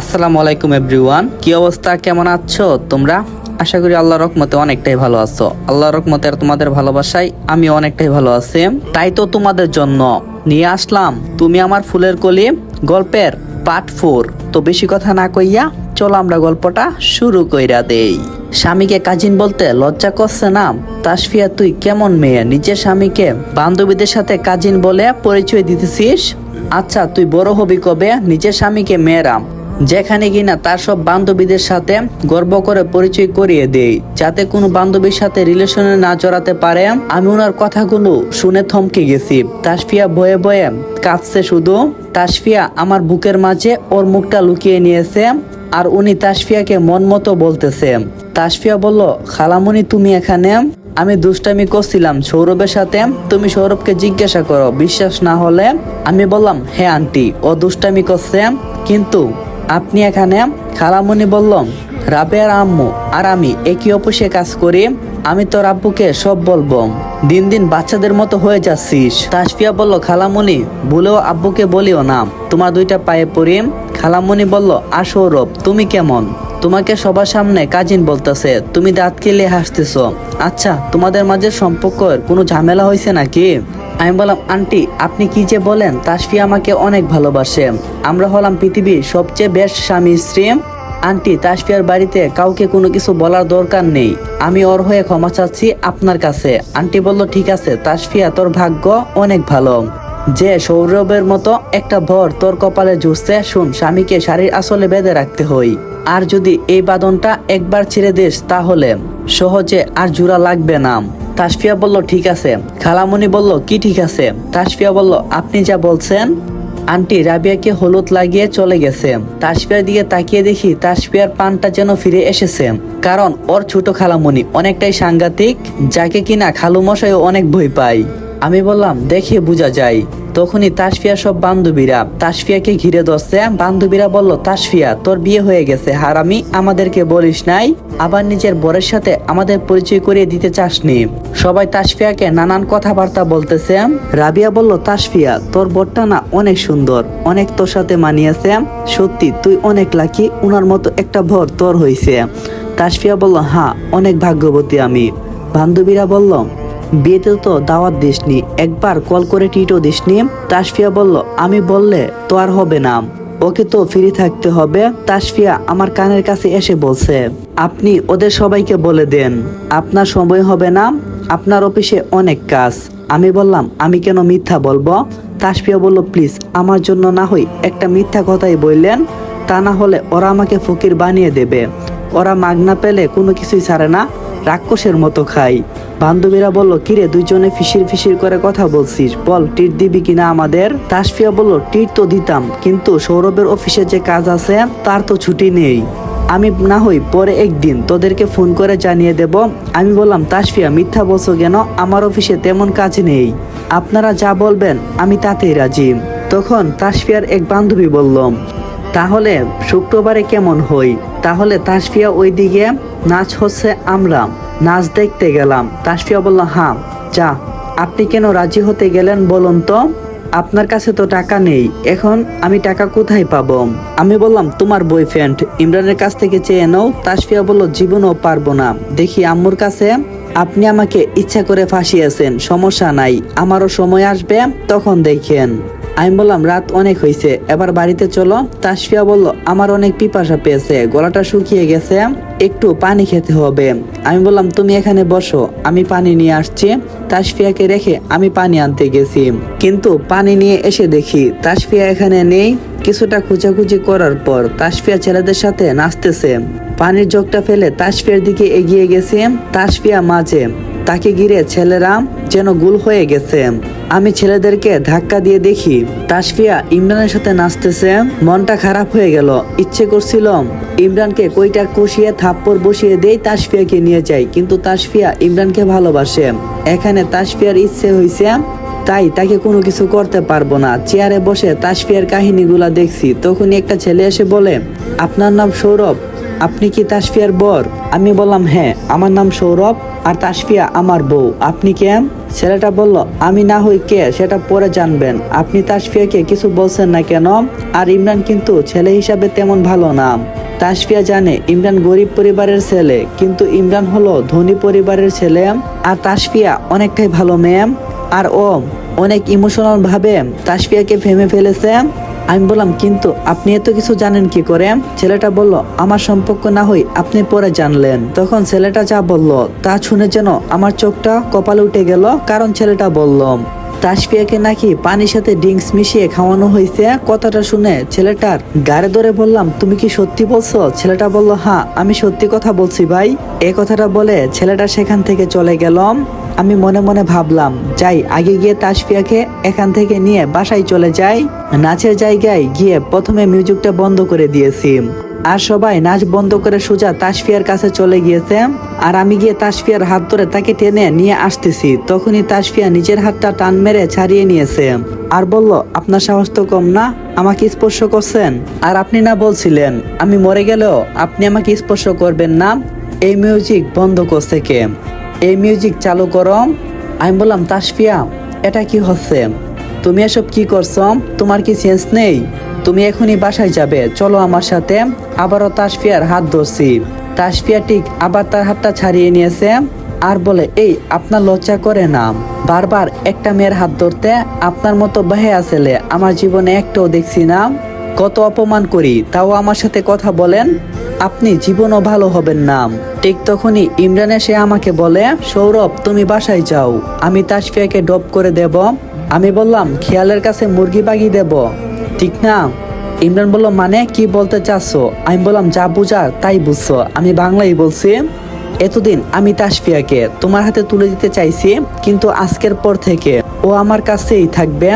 আসসালামু আলাইকুম এভরিওয়ান। কি অবস্থা? কেমন আছো তোমরা? আশা করি আল্লাহর রকমতে অনেকটাই ভালো আছো। আল্লাহর রহমতে আর তোমাদের ভালোবাসায় আমি অনেকটাই ভালো আছি। তাই তো তোমাদের জন্য নিয়ে আসলাম তুমি আমার ফুলের কলি গল্পের পার্ট ফোর তো বেশি কথা না কইয়া চলো আমরা গল্পটা শুরু কইরা দেই। স্বামীকে কাজিন বলতে লজ্জা করছে না? তাসফিয়া, তুই কেমন মেয়ে? নিজের স্বামীকে বান্ধবীদের সাথে কাজিন বলে পরিচয় দিতেছিস? আচ্ছা তুই বড় হবি কবে? নিজের স্বামীকে মেয়েরাম। যেখানে কিনা তার সব বান্ধবীদের সাথে গর্ব করে পরিচয় করিয়ে দেই, যাতে কোনো বান্ধবীর সাথে রিলেশনে না জড়াতে পারে। আমি ওনার কথাগুলো শুনে থমকে গেছি। তাসফিয়া বয়ে বয়ে কাঁদছে শুধু। তাসফিয়া আমার বুকের মাঝে ওর মুখটা লুকিয়ে নিয়েছে আর উনি তাসফিয়াকে মন মতো বলতেছে। তাসফিয়া বলল খালামণি তুমি এখানে? আমি দুষ্টামি করছিলাম সৌরভের সাথে। তুমি সৌরভকে জিজ্ঞাসা করো, বিশ্বাস না হলে? আমি বললাম হ্যাঁ আন্টি। ও দুষ্টামি করছে। কিন্তু আপনি এখানে খালামণি বললাম রাবের আম্মু আর আমি একই অফিসে কাজ করি, আমি তোর আব্বুকে সব বলব। দিন দিন বাচ্চাদের মতো হয়ে যাচ্ছিস। তাসফিয়া বলল খালামণি ভুলেও আব্বুকে বলিও না। তোমার দুইটা পায়ে পড়ি। খালামণি বলল, আর সৌরভ, তুমি কেমন? তোমাকে সবার সামনে কাজিন বলতেছে, তুমি দাঁত কেলে হাসতেছ? আচ্ছা তোমাদের মাঝে সম্পর্কের কোনো ঝামেলা হয়েছে নাকি? আমি বললাম, আন্টি, আপনি কি যে বলেন, তাসফি আমাকে অনেক ভালোবাসে। আমরা হলাম পৃথিবীর সবচেয়ে বেস্ট স্বামী স্ত্রী আন্টি, তাসফিয়ার বাড়িতে কাউকে কোনো কিছু বলার দরকার নেই। আমি ওর হয়ে ক্ষমা চাচ্ছি আপনার কাছে। আন্টি বলল, ঠিক আছে, তাসফিয়া, তোর ভাগ্য অনেক ভালো। যে সৌরভের মতো একটা ভর তোর কপালে জুড়ছে শুন, স্বামীকে শাড়ির আসলে বেঁধে রাখতে হই। আর যদি এই বাদনটা একবার ছেড়ে দিস, তাহলে সহজে আর জোড়া লাগবে না। তাসফিয়া বলল, ঠিক আছে। খালামণি বলল, কি ঠিক আছে? তাসফিয়া বলল, আপনি যা বলছেন, আন্টি রাবিয়াকে হলুদ লাগিয়ে চলে গেছে। তাসফিয়ার দিকে তাকিয়ে দেখি তাসফিয়ার পানটা যেন ফিরে এসেছে। কারণ ওর ছোট খালামণি অনেকটাই সাংঘাতিক, যাকে কিনা খালু মশাইও অনেক ভয় পায়। আমি বললাম, দেখে বোঝা যায়। তখনই তাসফিয়া সব বান্ধবীরা তাসফিয়াকে ঘিরে ধরছে। বান্ধবীরা বলল, তাসফিয়া, তোর বিয়ে হয়ে গেছে, হারামি, আমাদেরকে বলিস নাই। আবার নিজের বরের সাথে আমাদের পরিচয় করিয়ে দিতে চাসনি। সবাই তাসফিয়াকে নানান কথাবার্তা বলতেছে। রাবিয়া বলল, তাসফিয়া, তোর বরটা না অনেক সুন্দর, অনেক তোর সাথে মানিয়েছে। সত্যি, তুই অনেক লাকি, উনার মতো একটা ভর তোর হইছে। তাসফিয়া বলল হ্যাঁ অনেক ভাগ্যবতী আমি। বান্ধবীরা বলল বিয়েতে তো দাওয়াত দিসনি, একবার কল করে টিটও দিসনি। তাসফিয়া বলল, আমি বললে তো আর হবে না। ওকে তো ফ্রি থাকতে হবে। তাসফিয়া আমার কানের কাছে এসে বলছে, আপনি ওদের সবাইকে বলে দেন। আপনার সময় হবে না, আপনার অফিসে অনেক কাজ। আমি বললাম, আমি কেন মিথ্যা বলব? তাসফিয়া বলল, প্লিজ, আমার জন্য না হই একটা মিথ্যা কথাই বললেন। তা না হলে ওরা আমাকে ফকির বানিয়ে দেবে। ওরা মাগনা পেলে কোনো কিছুই ছাড়ে না। রাক্ষসের মতো খাই। বান্ধবীরা বলল, কিরে, দুইজনে ফিসির ফিসির করে কথা বলছিস। বল, টিট দিবি কিনা আমাদের? তাসফিয়া বলল, টিট তো দিতাম, কিন্তু সৌরভের অফিসে যে কাজ আছে, তার তো ছুটি নেই। আমি না হই, পরে একদিন তোদেরকে ফোন করে জানিয়ে দেব। আমি বললাম, তাসফিয়া, মিথ্যা বলছো কেন? আমার অফিসে তেমন কাজ নেই। আপনারা যা বলবেন, আমি তাতেই রাজি। তখন তাসফিয়ার এক বান্ধবী বললাম তাহলে শুক্রবারে কেমন হই? তাহলে তাসফিয়া ওইদিকে, নাচ হচ্ছে আমরা। নাচ দেখতে গেলাম। তাসফিয়া বলল হ্যাঁ যা। আপনি কেন রাজি হতে গেলেন বলুন তো? আপনার কাছে তো টাকা নেই। এখন আমি টাকা কোথায় পাবো? আমি বললাম, তোমার বয়ফ্রেন্ড ইমরানের কাছ থেকে চেয়ে নাও। তাসফিয়া বলল, জীবনও পারব না। দেখি আম্মুর কাছে, আপনি আমাকে ইচ্ছা করে ফাঁসিয়েছেন। সমস্যা নাই। আমারও সময় আসবে, তখন দেখেন। আমি বললাম, রাত অনেক হয়েছে এবার বাড়িতে চলো। তাসফিয়া বলল, আমার অনেক পিপাসা পেয়েছে, গলাটা শুকিয়ে গেছে, একটু পানি খেতে হবে। আমি বললাম, তুমি এখানে বসো, আমি পানি নিয়ে আসছি। তাসফিয়াকে রেখে আমি পানি আনতে গেছি। কিন্তু পানি নিয়ে এসে দেখি তাসফিয়া এখানে নেই। কিছুটা খুঁজাখুঁজি করার পর তাসফিয়া ছেলেদের সাথে নাচতেছে। পানির জগটা ফেলে তাসফিয়ার দিকে এগিয়ে গেছে। তাসফিয়া মাঝে তাকে ঘিরে ছেলেরা যেন গুল হয়ে গেছে। আমি ছেলেদেরকে ধাক্কা দিয়ে দেখি, তাসফিয়া ইমরানের সাথে নাচতেছে। মনটা খারাপ হয়ে গেল। ইচ্ছে করছিল, ইমরানকে কইটা কষিয়ে থাপ্পড় বসিয়ে দেই তাসফিয়াকে নিয়ে যাই, কিন্তু তাসফিয়া ইমরানকে ভালোবাসে। এখানে তাসফিয়ার ইচ্ছে হয়েছে তাই তাকে কোনো কিছু করতে পারব না। চেয়ারে বসে তাসফিয়ার কাহিনীগুলা দেখছি। তখনই একটা ছেলে এসে বলে, আপনার নাম সৌরভ, আপনি কি তাসফিয়ার বর? আমি বললাম হ্যাঁ আমার নাম সৌরভ। আর তাসফিয়া আমার বউ। আপনি কে ছেলেটা বলল, আমি না হই কে, সেটা পরে জানবেন। আপনি তাসফিয়াকে কিছু বলছেন না কেন? আর ইমরান কিন্তু ছেলে হিসাবে তেমন ভালো না। তাসফিয়া জানে ইমরান গরিব পরিবারের ছেলে, কিন্তু ইমরান হলো ধনী পরিবারের ছেলে। আর তাসফিয়া অনেকটাই ভালো ম্যাম। আর ও অনেক ইমোশনাল ভাবে তাসফিয়াকে ভেঙে ফেলেছে। আমি বললাম, কিন্তু আপনি এত কিছু জানেন কি করে? ছেলেটা বলল, আমার সম্পর্ক না হই আপনি পরে জানলেন। তখন ছেলেটা যা বলল, তা শুনে যেন আমার চোখটা কপালে উঠে গেল, কারণ ছেলেটা বলল, তাসফিয়াকে নাকি পানির সাথে ড্রিঙ্কস মিশিয়ে খাওয়ানো হয়েছে? কথাটা শুনে ছেলেটার গাড়ে ধরে বললাম, তুমি কি সত্যি বলছো? ছেলেটা বলল হ্যাঁ আমি সত্যি কথা বলছি ভাই। এ কথাটা বলে ছেলেটা সেখান থেকে চলে গেলাম আমি মনে মনে ভাবলাম, যাই, আগে গিয়ে তাসফিয়াকে এখান থেকে নিয়ে বাসায় চলে যাই। নাচের জায়গায় গিয়ে প্রথমে মিউজিকটা বন্ধ করে দিয়েছি। আর সবাই নাচ বন্ধ করে সোজা তাসফিয়ার কাছে চলে গিয়েছে। আর আমি গিয়ে তাসফিয়ার হাত ধরে তাকে টেনে নিয়ে আসতেছি। তখনই তাসফিয়া নিজের হাতটা টান মেরে ছাড়িয়ে নিয়েছে। আর বলল, আপনার সাহস তো কম না, আমাকে স্পর্শ করছেন? আর আপনি না বলছিলেন, আমি মরে গেলেও আপনি আমাকে স্পর্শ করবেন না। এই মিউজিক বন্ধ করছে কে? এই মিউজিক চালু করম। আমি বললাম, তাসফিয়া, এটা কি হচ্ছে? তুমি এসব কি করছ? তোমার কি সেন্স নেই? তুমি এখনই বাসায় যাবে। চলো আমার সাথে। আবারও তাসফিয়ার হাত ধরছি। তাসফিয়া ঠিক আবার তার হাতটা ছাড়িয়ে নিয়েছে। আর বলে, এই, আপনার লজ্জা করে না। বারবার একটা মেয়ের হাত ধরতে আপনার মতো বাহে ছেলে আমার জীবনে একটাও দেখছি না। কত অপমান করি। তাও আমার সাথে কথা বলেন। আপনি জীবনও ভালো হবেন না। ঠিক তখনই ইমরান এসে আমাকে বলে, সৌরভ, তুমি বাসায় যাও। আমি তাসফিয়াকে ডপ করে দেব। আমি বললাম, খেয়ালের কাছে মুরগি বাগি দেব। ঠিক না। ইমরান বলল মানে কি বলতে চাচ্ছ? আমি বললাম, যা বুঝার তাই বুঝছ। আমি বাংলাই বলছি, এতদিন আমি তাসফিয়াকে তোমার হাতে তুলে দিতে চাইছি, কিন্তু আজকের পর থেকে ও আমার কাছেই থাকবে।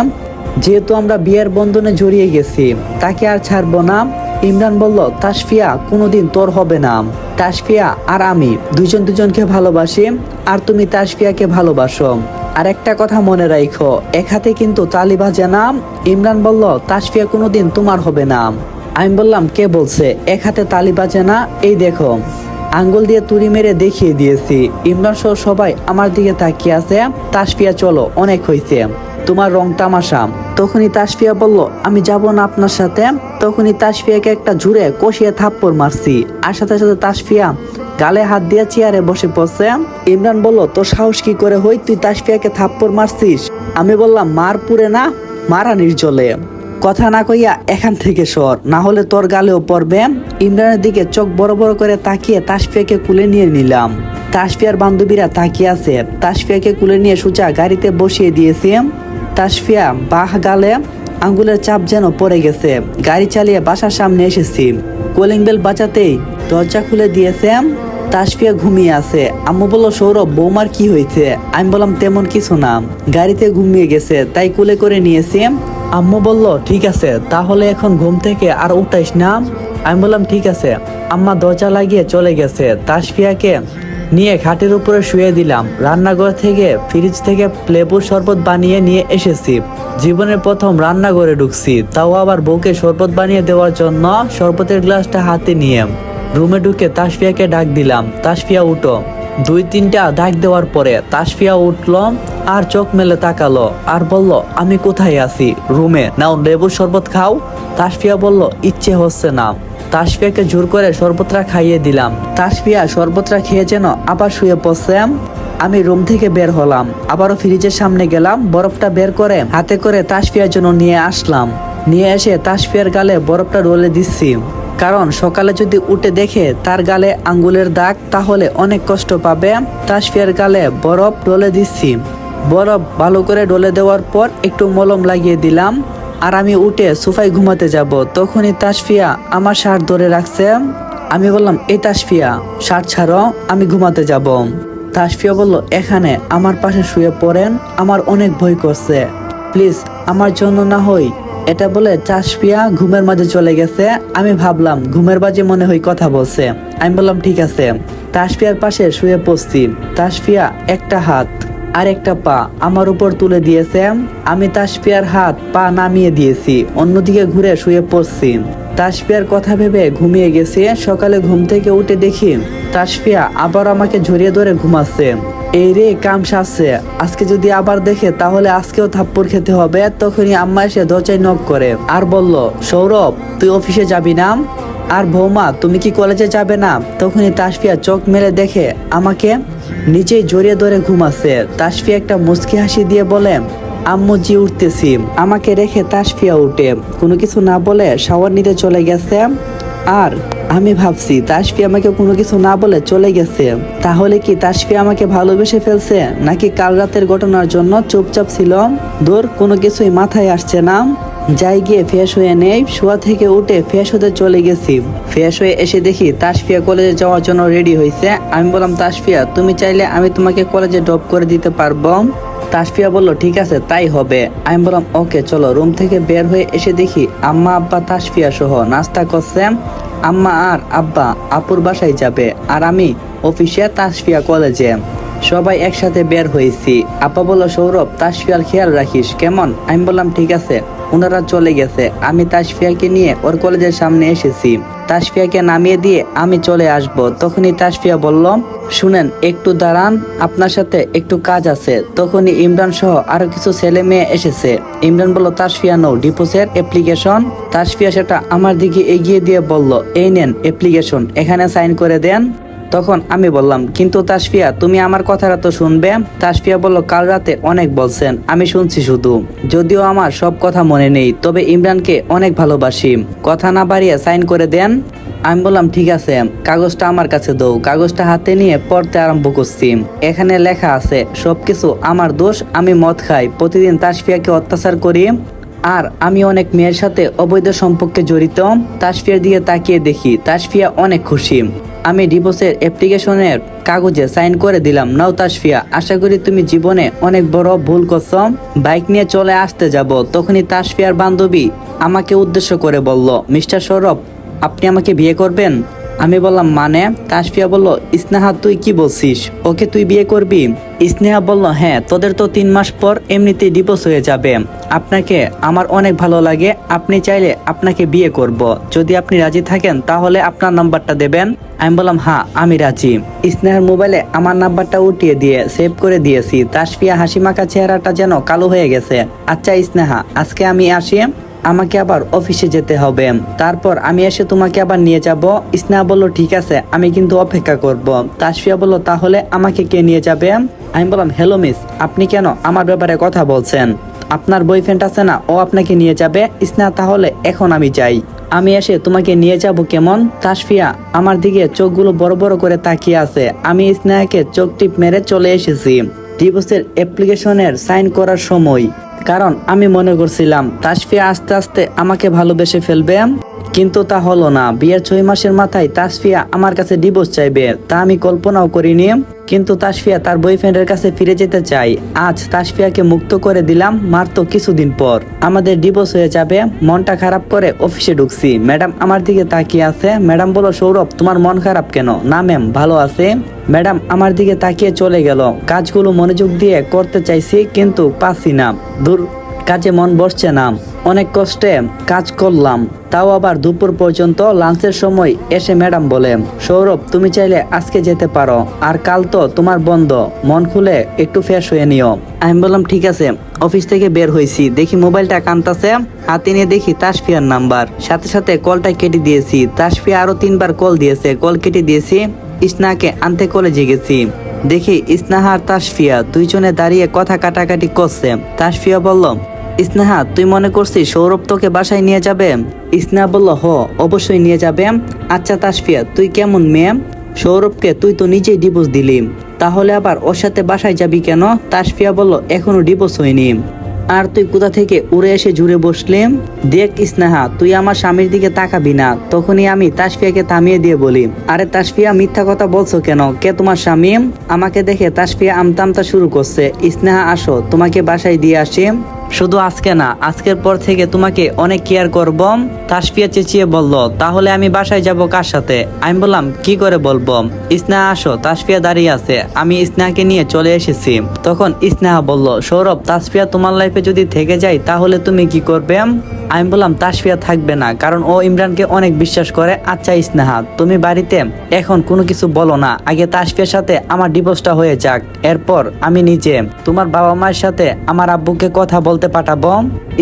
যেহেতু আমরা বিয়ের বন্ধনে জড়িয়ে গেছি, তাকে আর ছাড়বো না। ইমরান বলল, তাসফিয়া, কোনোদিন তোর হবে না। তাসফিয়া আর আমি দুজন দুজনকে ভালোবাসি, আর তুমি তাসফিয়াকে ভালোবাসো। আর একটা কথা মনে রাখো এক হাতে কিন্তু তালি বাজে না। ইমরান বলল, তাসফিয়া, কোনোদিন তোমার হবে না। আমি বললাম, কে বলছে? এক হাতে তালি বাজে না? এই দেখো। আঙ্গুল দিয়ে তুড়ি মেরে দেখিয়ে দিয়েছি। ইমরান সহ সবাই আমার দিকে তাকিয়ে আছে। তাসফিয়া, চলো, অনেক হয়েছে তোমার রং তামাশা। তখনই তাসফিয়া বলল, আমি যাব না আপনার সাথে। তখনই তাসফিয়াকে একটা ঝুড়ে কষিয়ে থাপ্পড় মারছি। আর সাথে সাথে তাসফিয়া গালে হাত দিয়ে চেয়ারে বসে পড়ছে। ইমরান বলল, তোর সাহস কি করে হই? তুই তাসফিয়াকে থাপ্পড় মারছিস? আমি বললাম, মার পুরে না, মারা নির্জলে। কথা না কইয়া এখান থেকে সর, না হলে তোর গালেও পড়বে। ইমরানের দিকে চোখ বড় বড় করে তাকিয়ে তাসফিয়াকে কুলে নিয়ে নিলাম। তাসফিয়ার বান্ধবীরা তাকিয়ে আছে। তাসফিয়াকে কুলে নিয়ে সোজা গাড়িতে বসিয়ে দিয়েছি। তাসফিয়া, বাহ গালে, আঙ্গুলের চাপ যেন পড়ে গেছে। গাড়ি চালিয়ে বাসার সামনে এসেছি। কলিং বেল বাঁচাতেই দরজা খুলে দিয়েছে। তাসফিয়া ঘুমিয়ে আছে। আম্মু বলল, সৌরভ, বৌমার কি হয়েছে? আমি বললাম, তেমন কিছু না। গাড়িতে ঘুমিয়ে গেছে, তাই কুলে করে নিয়েছি। আম্মু বলল, ঠিক আছে, তাহলে এখন ঘুম থেকে আর উঠাইস না। আমি বললাম, ঠিক আছে। আম্মা দরজা লাগিয়ে চলে গেছে। তাসফিয়াকে নিয়ে খাটের উপরে শুয়ে দিলাম। রান্নাঘর থেকে, ফ্রিজ থেকে লেবুর শরবত বানিয়ে নিয়ে এসেছি। জীবনের প্রথম রান্নাঘরে ঢুকছি। তাও আবার বউকে শরবত বানিয়ে দেওয়ার জন্য শরবতের গ্লাসটা হাতে নিয়ে। রুমে ঢুকে তাসফিয়াকে ডাক দিলাম, তাসফিয়া, উঠো। দুই তিনটা ডাক দেওয়ার পরে তাসফিয়া উঠল আর চোখ মেলে তাকালো আর বলল, আমি কোথায় আছি রুমে? নাও লেবুর শরবত খাও। তাসফিয়া বলল, ইচ্ছে হচ্ছে না। তাসফিয়াকে জোর করে শরবতটা খাইয়ে দিলাম। তাসফিয়া শরবতটা খেয়ে যেন আবার শুয়ে পড়ছে। আমি রুম থেকে বের হলাম। আবারও ফ্রিজের সামনে গেলাম, বরফটা বের করে হাতে করে তাসফিয়ার জন্য নিয়ে আসলাম। নিয়ে এসে তাসফিয়ার গালে বরফটা রোলে দিচ্ছি। কারণ সকালে যদি উঠে দেখে তার গালে আঙ্গুলের দাগ, তাহলে অনেক কষ্ট পাবে। তাসফিয়ার গালে বরফ ডলে দিচ্ছি। বরফ ভালো করে ডলে দেওয়ার পর একটু মলম লাগিয়ে দিলাম। আর আমি উঠে সোফায় ঘুমাতে যাব। তখনই তাসফিয়া আমার শার্ট ধরে রাখছে। আমি বললাম, এই তাসফিয়া, শার্ট ছাড়ো, আমি ঘুমাতে যাব। তাসফিয়া বলল, এখানে আমার পাশে শুয়ে পড়েন, আমার অনেক ভয় করছে। প্লিজ, আমার জন্য না হই। এটা বলে তাসফিয়া ঘুমের মাঝে চলে গেছে। আমি ভাবলাম, ঘুমের বাজে মনে হয় কথা বলছে। আমি বললাম, ঠিক আছে। তাসফিয়ার পাশে শুয়ে পড়ছি। তাসফিয়া একটা হাত আর একটা পা আমার উপর তুলে দিয়েছে। আমি তাসপিয়ার হাত পা নামিয়ে দিয়েছি। অন্যদিকে ঘুরে শুয়ে পড়ছি। তাসপিয়ার কথা ভেবে ঘুমিয়ে গেছি। সকালে ঘুম থেকে উঠে দেখি তাসফিয়া আবার আমাকে ঝরিয়ে ধরে ঘুমাচ্ছে। এই রে, কাম সাজছে আজকে যদি আবার দেখে, তাহলে আজকেও থাপ্পড় খেতে হবে। তখনই আম্মা এসে দরজায় নক করে। আর বলল, সৌরভ, তুই অফিসে যাবি না? আর বৌমা, তুমি কি কলেজে যাবে না? তখনই তাসফিয়া চোখ মেলে দেখে আমাকে নিচেই জড়িয়ে ধরে ঘুমাচ্ছে। তাসফিয়া একটা মুচকি হাসি দিয়ে বলে, আম্মু, জি, উঠতেছি। আমাকে রেখে তাসফিয়া উঠে। কোনো কিছু না বলে শাওয়ার নিতে চলে গেছে। আর আমি ভাবছি তাসফিয়া আমাকে কোনো কিছু না বলে চলে গেছে। তাহলে কি তাসফি আমাকে ভালোবেসে ফেলছে? নাকি কাল রাতের ঘটনার জন্য চুপচাপ ছিল? দূর কোনো কিছুই মাথায় আসছে না। যাই গিয়ে ফ্রেশ হয়ে নেই, শোয়া থেকে উঠে ফ্রেশ হতে চলে গেছি। ফ্রেশ হয়ে এসে দেখি তাসফিয়া কলেজে যাওয়ার জন্য রেডি হয়েছে আমি বললাম, তাসফিয়া, তুমি চাইলে আমি তোমাকে কলেজে ড্রপ করে দিতে পারব। তাসফিয়া বলল, ঠিক আছে, তাই হবে। আমি বললাম, ওকে, চলো। রুম থেকে বের হয়ে এসে দেখি আম্মা, আব্বা, তাসফিয়া সহ নাস্তা করছে। আম্মা আর আব্বা আপুর বাসায় যাবে আর আমি অফিসে তাসফিয়া কলেজে। সবাই একসাথে বের হয়েছি। আপা বলল, সৌরভ, তাসফিয়ার খেয়াল রাখিস, কেমন? আমি বললাম, ঠিক আছে। ওনারা চলে গেছে। আমি তাসফিয়াকে নিয়ে ওর কলেজের সামনে এসেছি। তাসফিয়াকে নামিয়ে দিয়ে আমি চলে আসব। তখনই তাসফিয়া বলল, শুনেন, একটু দাঁড়ান, আপনার সাথে একটু কাজ আছে। তখনই ইমরান সহ আরও কিছু ছেলে মেয়ে এসেছে। ইমরান বলল, তাসফিয়া নো ডিপোসের অ্যাপ্লিকেশন তাসফিয়া সেটা আমার দিকে এগিয়ে দিয়ে বলল, এই নেন অ্যাপ্লিকেশন এখানে সাইন করে দেন। তখন আমি বললাম, কিন্তু তাসফিয়া, তুমি আমার কথাটা তো শুনবে? তাসফিয়া বলল, কাল রাতে অনেক বলছেন, আমি শুনছি শুধু। যদিও আমার সব কথা মনে নেই, তবে ইমরানকে অনেক ভালোবাসি। কথা না বাড়িয়ে সাইন করে দেন? আমি বললাম, ঠিক আছে, কাগজটা আমার কাছে দাও, কাগজটা হাতে নিয়ে পড়তে আরম্ভ করছি। এখানে লেখা আছে, সবকিছু আমার দোষ, আমি মদ খাই, প্রতিদিন তাসফিয়াকে অত্যাচার করি। আর আমি অনেক মেয়ের সাথে অবৈধ সম্পর্কে জড়িত। তাসফিয়ার দিকে তাকিয়ে দেখি তাসফিয়া অনেক খুশি। আমি ডিভোর্সের অ্যাপ্লিকেশনের কাগজে সাইন করে দিলাম, নাও তাসফিয়া, আশা করি তুমি জীবনে অনেক বড় ভুল করছ। বাইক নিয়ে চলে আসতে যাব। তখনই তাসফিয়ার বান্ধবী আমাকে উদ্দেশ্য করে বলল, মিস্টার সৌরভ, আপনি আমাকে বিয়ে করবেন? আমি বললাম মানে? তাসফিয়া বলল, স্নেহা, তুই কি বলছিস? ওকে তুই বিয়ে করবি? স্নেহা বলল হ্যাঁ তোদের তো তিন মাস পর এমনিতেই ডিভোর্স হয়ে যাবে। আপনাকে আমার অনেক ভালো লাগে, আপনি চাইলে আপনাকে বিয়ে করব। যদি আপনি রাজি থাকেন, তাহলে আপনার নাম্বারটা দেবেন। আমি বললাম হ্যাঁ আমি রাজি। স্নেহার মোবাইলে আমার নাম্বারটা উঠিয়ে দিয়ে সেভ করে দিয়েছি। তাসফিয়া হাসি মাখা চেহারাটা যেন কালো হয়ে গেছে। আচ্ছা স্নেহা, আজকে আমি আসি। আমাকে আবার অফিসে যেতে হবে। তারপর আমি এসে তোমাকে আবার নিয়ে যাব। স্নেহা বলল, ঠিক আছে, আমি কিন্তু অপেক্ষা করব। তাসফিয়া বলল, তাহলে আমাকে কে নিয়ে যাবে? আমি বললাম, হ্যালো, মিস, আপনি কেন আমার ব্যাপারে কথা বলছেন? আপনার বয়ফ্রেন্ড আছে না, ও আপনাকে নিয়ে যাবে? স্নেহা, তাহলে এখন আমি যাই। আমি এসে তোমাকে নিয়ে যাব কেমন? তাসফিয়া আমার দিকে চোখগুলো বড় বড় করে তাকিয়ে আছে। আমি স্নেহাকে চোখ টিপ মেরে চলে এসেছি। ডিভোর্সের অ্যাপ্লিকেশনের সাইন করার সময় কারণ আমি মনে করছিলাম তাসফিয়া আস্তে আস্তে আমাকে ভালোবেসে ফেলবে কিন্তু তা হলো না, বিয়ের ছয় মাসের মাথায় তাসফিয়া আমার কাছে ডিভোর্স চাইবে, তা আমি কল্পনাও করিনি কিন্তু তাসফিয়া তার বয়ফ্রেন্ডের কাছে ফিরে যেতে চাই আজ তাসফিয়াকে মুক্ত করে দিলাম মাত্র কিছুদিন পর। আমাদের ডিভোর্স হয়ে যাবে, মনটা খারাপ করে অফিসে ঢুকছি। ম্যাডাম আমার দিকে তাকিয়ে আছে। ম্যাডাম বলো সৌরভ, তোমার মন খারাপ কেন? না ম্যাম ভালো আছে। ম্যাডাম আমার দিকে তাকিয়ে চলে গেল। কাজগুলো মনোযোগ দিয়ে করতে চাইছি, কিন্তু পাচ্ছি না। দূর কাজে মন বসছে না। অনেক কষ্টে কাজ করলাম। তাও আবার দুপুর পর্যন্ত লাঞ্চের সময় এসে ম্যাডাম বলে, সৌরভ, তুমি চাইলে আজকে যেতে পারো। আর কাল তো তোমার বন্ধ। মন খুলে একটু ফ্রেশ হয়ে নিও। আমি বললাম, ঠিক আছে। অফিস থেকে বের হয়েছি। দেখি মোবাইলটা কান্তাছে হাতে নিয়ে দেখি তাসফিয়ার নাম্বার। সাথে সাথে কলটা কেটে দিয়েছি। তাসফিয়া আরও তিনবার কল দিয়েছে। কল কেটে দিয়েছি। ইসনাকে আনতে কলেজে গেছি। দেখি ইসনাহা আর তাসফিয়া দুইজনে দাঁড়িয়ে কথা কাটাকাটি করছে। তাসফিয়া বলল ইসনাহা তুই মনে করছিস সৌরভ তোকে বাসায় নিয়ে যাবে? ইসনাহা বলল, হ, অবশ্যই নিয়ে যাবে। আচ্ছা তাসফিয়া, তুই কেমন মেয়ে? সৌরভকে তুই তো নিজেই ডিভোর্স দিলি। তাহলে আবার ওর সাথে বাসায় যাবি কেন? তাসফিয়া বলল, এখনও ডিভোর্স হয়নি। আর তুই কোথা থেকে উড়ে এসে জুড়ে বসলি? দেখ স্নেহা, তুই আমার স্বামীর দিকে তাকাবি না। তখনই আমি তাসফিয়াকে থামিয়ে দিয়ে বলি, আরে তাসফিয়া, মিথ্যা কথা বলছো কেন? কে তোমার স্বামী? আমাকে দেখে তাসফিয়া আমতামতা শুরু করছে। স্নেহা, আসো, তোমাকে বাসায় দিয়ে আসি। শুধু আজকে না, আজকের পর থেকে তোমাকে অনেক কেয়ার করব। তাসফিয়া চেঁচিয়ে বলল, তাহলে আমি বাসায় যাব কার সাথে? আমি বললাম, কি করে বলব? স্নেহা আসো, তাসফিয়া দাঁড়িয়ে আছে। আমি স্নেহাকে নিয়ে চলে এসেছি। তখন স্নেহা বলল, সৌরভ, তাসফিয়া তোমার লাইফে যদি থেকে যায়, তাহলে তুমি কি করবে? আমি বললাম, তাসফিয়া থাকবে না, কারণ ও ইমরানকে অনেক বিশ্বাস করে। আচ্ছা ইসনাহা, তুমি বাড়িতে এখন কোনো কিছু বলো না। আগে তাসফিয়ার সাথে আমার ডিভোর্সটা হয়ে যাক। এরপর আমি নিজে, তোমার বাবা মায়ের সাথে আমার আব্বুকে কথা বলতে পাঠাবো।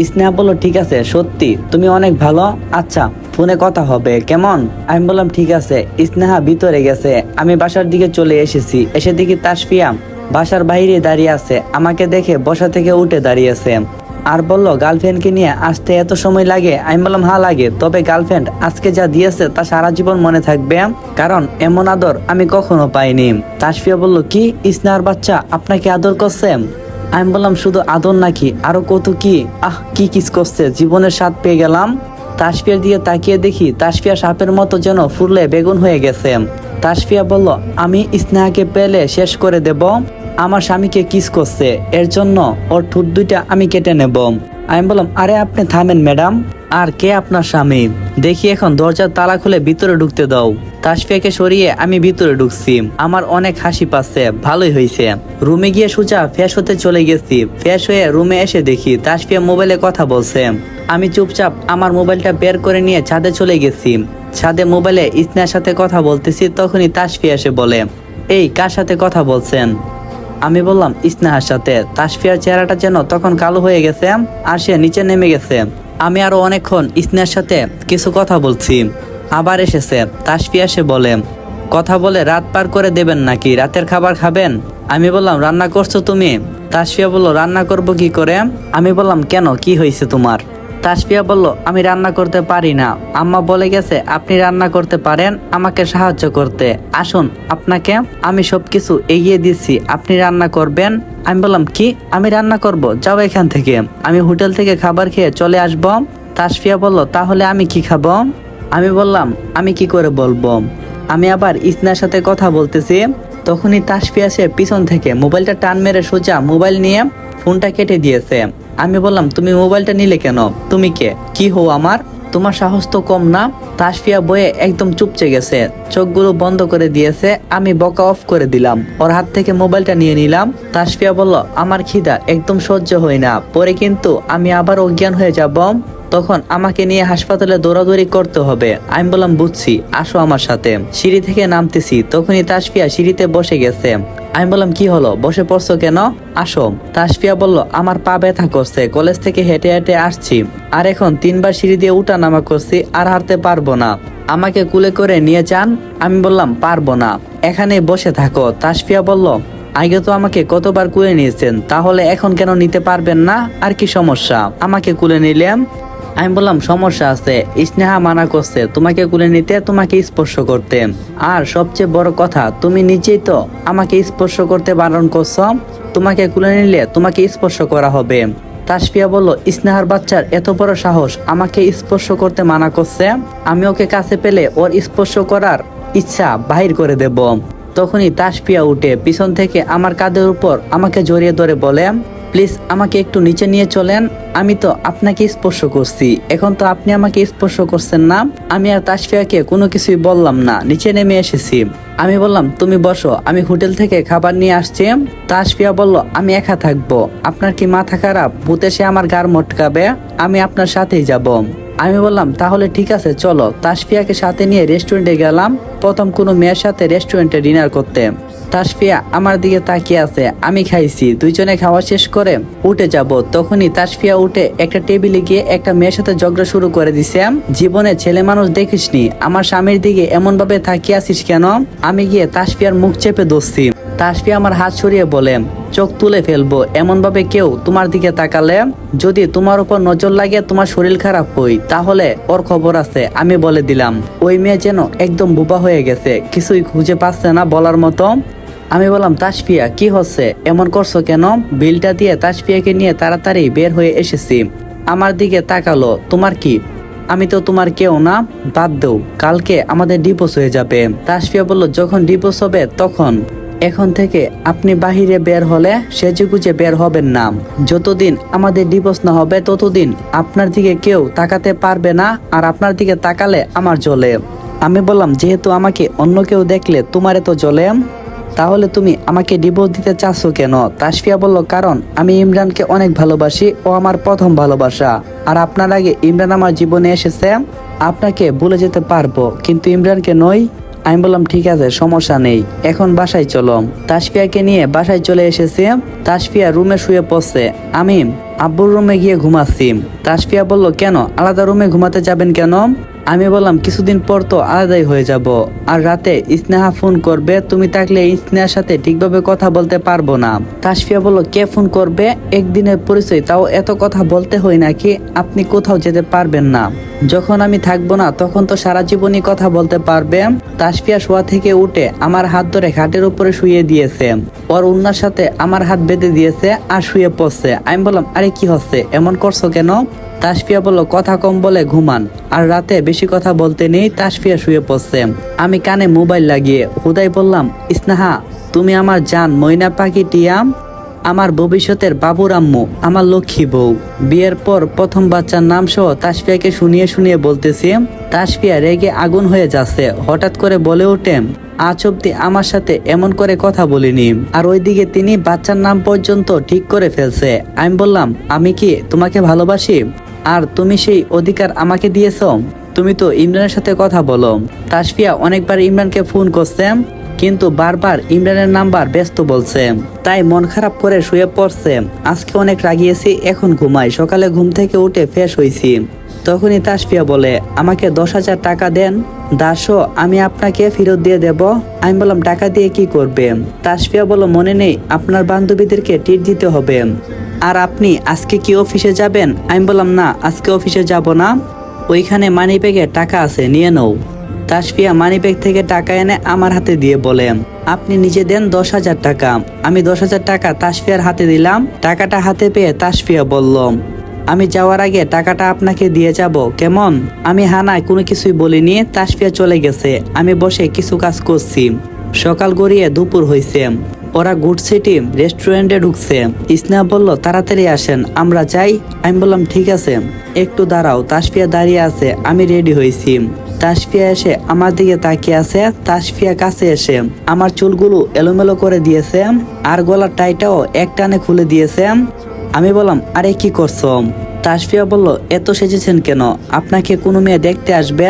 ইসনেহা বলল, ঠিক আছে, সত্যি, তুমি অনেক ভালো। আচ্ছা ফোনে কথা হবে, কেমন? আমি বললাম, ঠিক আছে। ইসনেহা ভিতরে গেছে। আমি বাসার দিকে চলে এসেছি। এসে দেখি তাসফিয়া বাসার বাইরে দাঁড়িয়ে আছে। আমাকে দেখে বসা থেকে উঠে দাঁড়িয়েছে। আর বলল, গার্লফ্রেন্ডকে নিয়ে আসতে এত সময় লাগে? আমি বললাম হা লাগে। তবে গার্লফ্রেন্ড আজকে যা দিয়েছে তা সারা জীবন মনে থাকবে, কারণ এমন আদর আমি কখনো পাইনি। তাসফিয়া বলল, কি? ইসনার বাচ্চা আপনাকে আদর করছে? আমি বললাম, শুধু আদর নাকি? আরও কত কি? আহ, কি কিস করছে? জীবনের স্বাদ পেয়ে গেলাম। তাসফিয়ার দিয়ে তাকিয়ে দেখি তাসফিয়া সাপের মতো যেন ফুরলে বেগুন হয়ে গেছে। তাসফিয়া বলল, আমি স্নেহাকে পেলে শেষ করে দেব। আমার স্বামীকে কিস করছে। এর জন্য ওর ঠোঁট দুইটা আমি কেটে নেব। আমি বললাম, আরে আপনি থামেন, ম্যাডাম। আর কে আপনার স্বামী? দেখি এখন দরজার তালা খুলে ভিতরে ঢুকতে দাও। তাসফিয়াকে সরিয়ে আমি ভিতরে ঢুকছি। আমার অনেক হাসি পাচ্ছে। ভালোই হয়েছে। রুমে গিয়ে সোজা ফ্রেশ হতে চলে গেছি। ফ্রেশ হয়ে রুমে এসে দেখি তাসফিয়া মোবাইলে কথা বলছে। আমি চুপচাপ আমার মোবাইলটা বের করে নিয়ে ছাদে চলে গেছি। ছাদে মোবাইলে ইসনার সাথে কথা বলতেছি, তখনই তাসফিয়া এসে বলে, এই, কার সাথে কথা বলছেন? আমি বললাম ইসনাহার সাথে। তাসফিয়ার চেহারাটা যেন তখন কালো হয়ে গেছে, আর সে নিচে নেমে গেছে। আমি আরও অনেকক্ষণ ইসনার সাথে কিছু কথা বলছি। আবার এসেছে তাসফিয়া সে বলে, কথা বলে রাত পার করে দেবেন নাকি? রাতের খাবার খাবেন? আমি বললাম, রান্না করছ তুমি? তাসফিয়া বলল, রান্না করব কি করে? আমি বললাম, কেন? কি হয়েছে তোমার? তাসফিয়া বলল, আমি রান্না করতে পারি না। আম্মা বলে গেছে, আপনি রান্না করতে পারেন, আমাকে সাহায্য করতে। আসুন, আপনাকে আমি সবকিছু এগিয়ে দিচ্ছি। আপনি রান্না করবেন? আমি বললাম, কি? আমি রান্না করব? যাও এখান থেকে। আমি হোটেল থেকে খাবার খেয়ে চলে আসব। তাসফিয়া বলল, তাহলে আমি কি খাব? আমি বললাম, আমি কি করে বলব? আমি আবার ইসনার সাথে কথা বলতেছি। তখনই তাসফিয়া সে পিছন থেকে মোবাইলটা টান মেরে সোজা মোবাইল নিয়ে ফোনটা কেটে দিয়েছে। আমি বললাম, তুমি মোবাইলটা নিলে কেন? তুমি কে? কি হো আমার? তোমার সাহস তো কম না? তাসফিয়া বয়ে একদম চুপচে গেছে। চোখগুলো বন্ধ করে দিয়েছে। আমি বকা অফ করে দিলাম। ওর হাত থেকে মোবাইলটা নিয়ে নিলাম। তাসফিয়া বলল, আমার খিদা, একদম সহ্য হয় না। পরে কিন্তু আমি আবার অজ্ঞান হয়ে যাব। তখন আমাকে নিয়ে হাসপাতালে দৌড়াদৌড়ি করতে হবে। আমি বললাম, বুঝছি, আসো আমার সাথে। সিঁড়ি থেকে নামতেছি। তখনই তাসফিয়া সিঁড়িতে বসে গেছে। আমি বললাম, কি হলো? বসে পড়ছো কেন? আসো। তাসফিয়া বলল, আমার পা ব্যথা করছে, কলেজ থেকে হেঁটে হেঁটে আসছি। আর এখন তিনবার সিঁড়ি দিয়ে উঠা নামা করছি, আর হারতে পারব না। আমাকে কুলে করে নিয়ে যান, আমি বললাম, পারব না। এখানে বসে থাকো। তাসফিয়া বলল, আগে তো আমাকে কতবার কুলে নিয়েছেন, তাহলে এখন কেন নিতে পারবেন না? আর কি সমস্যা? আমাকে কুলে নিলাম আমি বললাম, সমস্যা আছে। স্নেহা মানা করছে। তোমাকে কুলে নিতে তোমাকে স্পর্শ করতে। আর সবচেয়ে বড় কথা, তুমি নিজেই তো আমাকে স্পর্শ করতে বারণ করছ। তোমাকে কুলে নিলে তোমাকে স্পর্শ করা হবে। তাসফিয়া বলল, স্নেহার বাচ্চার এত বড় সাহস আমাকে স্পর্শ করতে মানা করছে। আমি ওকে কাছে পেলে ওর স্পর্শ করার ইচ্ছা বাহির করে দেব। তখনই তাসফিয়া উঠে পিছন থেকে আমার কাঁধের উপর আমাকে জড়িয়ে ধরে বলে প্লিজ আমাকে একটু নিচে নিয়ে চলেন। আমি তো আপনাকে স্পর্শ করছি। এখন তো আপনি আমাকে স্পর্শ করছেন না। আমি আর তাসফিয়াকে কোনো কিছুই বললাম না। নিচে নেমে এসেছি। আমি বললাম, তুমি বসো। আমি হোটেল থেকে খাবার নিয়ে আসছি। তাসফিয়া বলল, আমি একা থাকব। আপনার কি মাথা খারাপ? ভূত এসে আমার গার মটকাবে। আমি আপনার সাথেই যাব। আমি বললাম, তাহলে ঠিক আছে, চলো। তাসফিয়াকে সাথে নিয়ে রেস্টুরেন্টে গেলাম। প্রথম কোনো মেয়ের সাথে রেস্টুরেন্টে ডিনার করতে। তাসফিয়া, আমার দিকে তাকিয়ে আছে, আমি খাইছি, দুইজনে খাওয়া শেষ করে উঠে যাব। তখনই তাসফিয়া উঠে একটা টেবিলে গিয়ে একটা মেয়ের সাথে ঝগড়া শুরু করে দিছে। জীবনে ছেলে মানুষ দেখিসনি, আমার স্বামীর দিকে এমন ভাবে তাকিয়ে আছিস কেন? আমি গিয়ে তাসফিয়ার মুখ চেপে দোষছি তাসফিয়া আমার হাত সরিয়ে বলে চোখ তুলে ফেলব। এমন ভাবে কেউ তোমার দিকে তাকালে যদি তোমার উপর নজর লাগে তোমার শরীর খারাপ হই তাহলে ওর খবর আছে, আমি বলে দিলাম। ওই মেয়ে যেন একদম বোবা হয়ে গেছে, কিছুই খুঁজে পাচ্ছে না বলার মতো। আমি বললাম, তাসফিয়া, কি হচ্ছে? এমন করছ কেন? বিলটা দিয়ে তাসফিয়াকে নিয়ে তাড়াতাড়ি বের হয়ে এসেছি। আমার দিকে তাকালো, তোমার কি? আমি তো তোমার কেউ না, বাদ দেও, কালকে আমাদের ডিভোর্স হয়ে যাবে। তাসফিয়া বলল, যখন ডিভোর্স হবে তখন। এখন থেকে আপনি বাহিরে বের হলে সেজেগুজে বের হবেন না। যতদিন আমাদের ডিভোর্স না হবে, ততদিন আপনার দিকে কেউ তাকাতে পারবে না আর আপনার দিকে তাকালে আমার জ্বলে। আমি বললাম, যেহেতু আমাকে অন্য কেউ দেখলে তোমারে তো জ্বলে, তাহলে তুমি আমাকে ডিভোর্স দিতে চাচ্ছ কেন? তাসফিয়া বলল, কারণ আমি ইমরানকে অনেক ভালোবাসি, ও আমার প্রথম ভালোবাসা। আর আপনার আগে ইমরান আমার জীবনে এসেছে, আপনাকে ভুলে যেতে পারব, কিন্তু ইমরানকে নই আমি বললাম, ঠিক আছে, সমস্যা নেই। এখন বাসায় চলম তাসফিয়াকে নিয়ে বাসায় চলে এসেছি। তাসফিয়া রুমে শুয়ে পড়ছে। আমি আব্বুর রুমে গিয়ে ঘুমাচ্ছি। তাসফিয়া বলল, কেন? আলাদা রুমে ঘুমাতে যাবেন কেন? আমি বললাম, কিছুদিন পর তো আলাদাই হয়ে যাব। আর রাতে স্নেহা ফোন করবে, তুমি থাকলে স্নেহার সাথে ঠিকভাবে কথা বলতে পারব না। তাসফিয়া বলল, কে ফোন করবে? একদিনের পরিচয়, তাও এত কথা বলতে হয় নাকি? আপনি কোথাও যেতে পারবেন না। যখন আমি থাকব না, তখন তো সারা জীবনই কথা বলতে পারবে। তাসফিয়া শোয়া থেকে উঠে আমার হাত ধরে খাটের উপরে শুয়ে দিয়েছে। ওর উন্নার সাথে আমার হাত বেঁধে দিয়েছে আর শুয়ে পড়ছে। আমি বললাম, আরে কি হচ্ছে? এমন করছ কেন? তাসফিয়া বলল, কথা কম বলে ঘুমান, আর রাতে বেশি কথা বলতে নেই, তাসফিয়া শুয়ে পড়ছে। আমি কানে মোবাইল লাগিয়ে হুদাই বললাম, স্নেহা, তুমি আমার জান, ময়না পাখি টিয়াম, আমার ভবিষ্যতের বাবুর আম্মু, আমার লক্ষ্মী বউ। বিয়ের পর প্রথম বাচ্চার নাম সহ তাসফিয়াকে শুনিয়ে শুনিয়ে বলতেছি, তাসফিয়া রেগে আগুন হয়ে যাচ্ছে, হঠাৎ করে বলে ওঠে আজ অব্দি আমার সাথে এমন করে কথা বলিনি। আর ওইদিকে তিনি বাচ্চার নাম পর্যন্ত ঠিক করে ফেলছে। আমি বললাম, আমি কি তোমাকে ভালোবাসি? আর তুমি সেই অধিকার আমাকে দিয়েছ? তুমি তো ইমরানের সাথে কথা বলো। তাসফিয়া অনেকবার ইমরানকে ফোন করছেন কিন্তু বারবার ইমরানের নাম্বার ব্যস্ত বলছে। তাই মন খারাপ করে শুয়ে পড়ছে। আজকে অনেক রাগিয়েছি, এখন ঘুমাই। সকালে ঘুম থেকে উঠে ফ্রেশ হয়েছি তখনই তাসফিয়া বলে, আমাকে দশ হাজার টাকা দেন, দাসো, আমি আপনাকে ফেরত দিয়ে দেব। আমি বললাম, টাকা দিয়ে কি করবে? তাসফিয়া বলল, মনে নেই, আপনার বান্ধবীদেরকে টিট দিতে হবে। আর আপনি আজকে কি অফিসে যাবেন? আমি বললাম, না, আজকে অফিসে যাব না। ওইখানে মানি ব্যাগে টাকা আছে, নিয়ে নাও। তাসফিয়া মানিব্যাগ থেকে টাকা এনে আমার হাতে দিয়ে বলে, আপনি নিজে দেন দশ হাজার টাকা। আমি দশ হাজার টাকা তাসফিয়ার হাতে দিলাম। টাকাটা হাতে পেয়ে তাসফিয়া বলল আমি যাওয়ার আগে টাকাটা আপনাকে দিয়ে যাব, কেমন? আমি হানায় কোনো কিছুই বলিনি, তাসফিয়া চলে গেছে। আমি বসে কিছু কাজ করছি। সকাল গড়িয়ে দুপুর হয়েছে ওরা গুড সিটি রেস্টুরেন্টে ঢুকছে। ইসনা বলল, তাড়াতাড়ি আসেন, আমরা যাই। আমি বললাম, ঠিক আছে। একটু দাঁড়াও, তাসফিয়া দাঁড়িয়ে আছে, আমি রেডি হয়েছি তাসফিয়া এসে আমার দিকে তাকিয়ে আছে, তাসফিয়া কাছে এসে আমার চুলগুলো এলোমেলো করে দিয়েছে, আর গলার টাইটাও এক টানে খুলে দিয়েছে। আমি বললাম, আরে কি করছ তাসফিয়া বলল, এত সেজেছেন কেন? আপনাকে কোনো মেয়ে দেখতে আসবে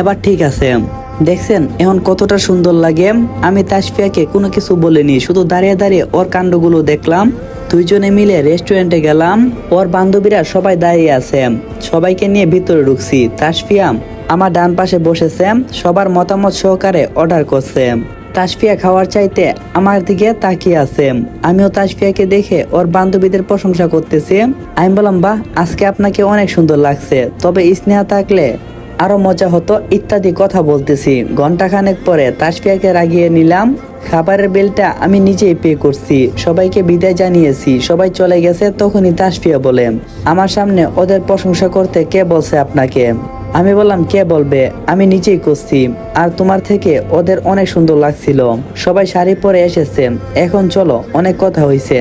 এবার ঠিক আছে। দেখছেন এখন কতটা সুন্দর লাগে? আমি তাসফিয়াকে কোনো কিছু বলিনি, শুধু দাঁড়িয়ে দাঁড়িয়ে ওর কাণ্ডগুলো দেখলাম। দুইজনে মিলে রেস্টুরেন্টে গেলাম, ওর বান্ধবীরা সবাই দাঁড়িয়ে আছে। সবাইকে নিয়ে ভিতরে ঢুকছি। তাসফিয়া আমার ডান পাশে বসেছে, সবার মতামত সহকারে অর্ডার করছে। তাসফিয়া খাওয়ার চাইতে আমার দিকে তাকিয়ে আছে। আমিও তাসফিয়াকে দেখে ওর বান্ধবীদের প্রশংসা করতেছি। আমি বললাম, বাহ, আজকে আপনাকে অনেক সুন্দর লাগছে। তবে স্নেহা থাকলে আরও মজা হতো ইত্যাদি কথা বলতেছি। ঘণ্টা খানেক পরে তাসফিয়াকে রাগিয়ে নিলাম। খাবারের বিলটা আমি নিজেই পে করছি। সবাইকে বিদায় জানিয়েছি। সবাই চলে গেছে তখনই তাসফিয়া বলে, আমার সামনে ওদের প্রশংসা করতে কে বলছে আপনাকে? আমি বললাম, কে বলবে? আমি নিজেই করছি আর তোমার থেকে ওদের অনেক সুন্দর লাগছিল। সবাই শাড়ি পরে এসেছে। এখন চলো, অনেক কথা হয়েছে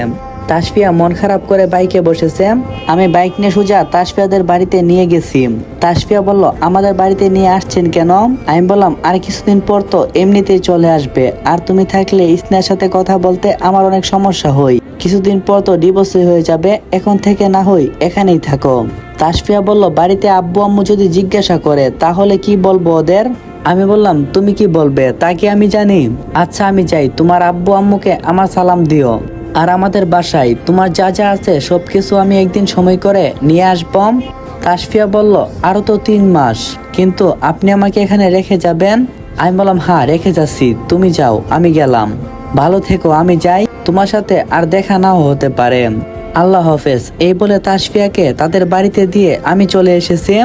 তাসফিয়া মন খারাপ করে বাইকে বসেছে। আমি বাইক নিয়ে সোজা তাসফিয়াদের বাড়িতে নিয়ে গেছি। তাসফিয়া বলল, আমাদের বাড়িতে নিয়ে আসছেন কেন? আমি বললাম, আর কিছুদিন পর তো এমনিতেই চলে আসবে। আর তুমি থাকলে স্নেহের সাথে কথা বলতে আমার অনেক সমস্যা হয়। কিছুদিন পর তো ডিভোর্সই হয়ে যাবে, এখন থেকে না হই এখানেই থাকো। তাসফিয়া বলল, বাড়িতে আব্বু আম্মু যদি জিজ্ঞাসা করে, তাহলে কি বলব ওদের? আমি বললাম, তুমি কি বলবে? তা কি আমি জানি? আচ্ছা আমি যাই। তোমার আব্বু আম্মুকে আমার সালাম দিও। আর আমাদের বাসায় তোমার যা যা আছে, সবকিছু আমি একদিন সময় করে নিয়ে আসবম তাসফিয়া বলল, আরও তো তিন মাস। কিন্তু আপনি আমাকে এখানে রেখে যাবেন? আমি বললাম হ্যাঁ রেখে যাচ্ছি। তুমি যাও, আমি গেলাম। ভালো থেকো, আমি যাই। তোমার সাথে আর দেখা নাও হতে পারে। আল্লাহ হাফেজ, এই বলে তাসফিয়াকে তাদের বাড়িতে দিয়ে আমি চলে এসেছি।